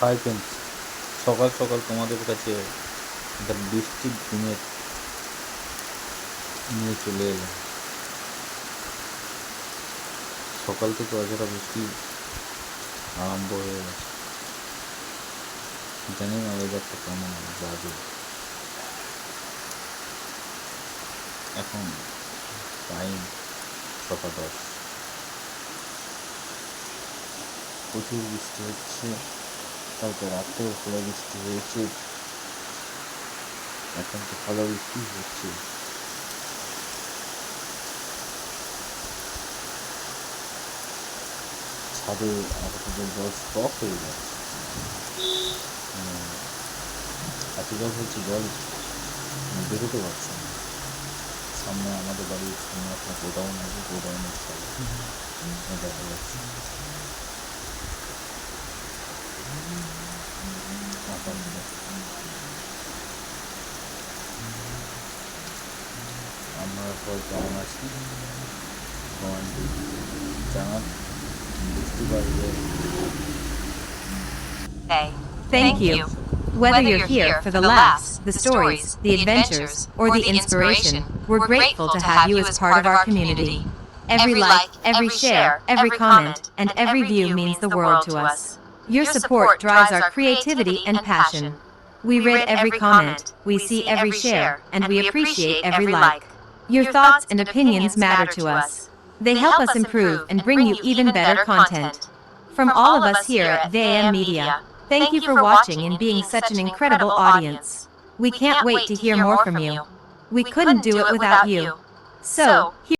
Hi friends সকাল সকাল তোমাদের কাছে একটা বৃষ্টির দিনের নিয়ে চলে এলাম। সকাল থেকে অজরা বৃষ্টি আরম্ভ হয়ে গেছে। জানি না ওয়েদারটা কেমন যাবে। এখন টাইম ছটা দশ। প্রচুর বৃষ্টি হচ্ছে। কালকে রাত্রেও ভালো বৃষ্টি হয়েছে। এখন তো ভালো বৃষ্টি হচ্ছে? ছাদে আপাতত জল স্টক হয়ে যাচ্ছে এত জল হচ্ছে জল বেরোতে পারছে না। সামনে আমাদের বাড়ির সামনে একটা গোডাউন আছে গোডাউনের ছাদে। দেখা যাচ্ছে আমরা সবাই কেমন আছি কমেন্টে জানান বুঝতে পারবে Thank you. Whether you're here for the laughs, the stories, the adventures, or the inspiration, we're grateful to have you as part of our community. Every like, every share, every comment, and every view means the world to us. Your support drives our creativity and passion. We read every comment, we see every share, and we appreciate every like. Your thoughts and opinions matter to us. They help us improve and bring you even better content. From all of us here at VAM Media, thank you for watching and being such an incredible audience. We can't wait to hear more from you. We couldn't do it without you. So,